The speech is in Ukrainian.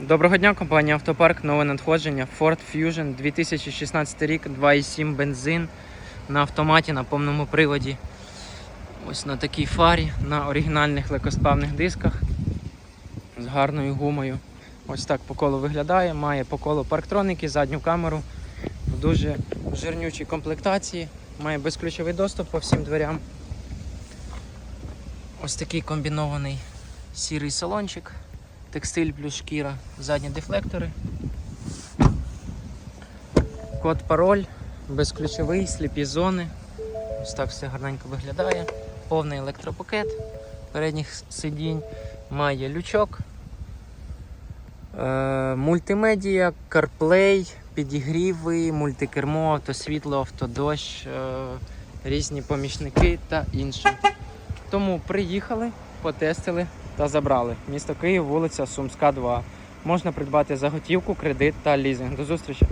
Доброго дня, компанія Автопарк, нове надходження. Ford Fusion 2016 рік, 2,7 бензин на автоматі на повному приводі. Ось на такій фарі, на оригінальних легкосплавних дисках з гарною гумою. Ось так по колу виглядає, має по колу парктроники, задню камеру в дуже жирнючій комплектації, має безключовий доступ по всім дверям. Ось такий комбінований сірий салончик текстиль плюс шкіра, задні дефлектори. Код пароль, безключовий, сліпі зони. Ось так все гарненько виглядає. Повний електропакет передніх сидінь, має лючок, е, мультимедіа, CarPlay, підігріви, мультикермо, автосвітло, автодощ, е, різні помічники та інше. Тому приїхали, потестили та забрали. Місто Київ, вулиця Сумська, 2. Можна придбати за готівку, кредит та лізинг. До зустрічі!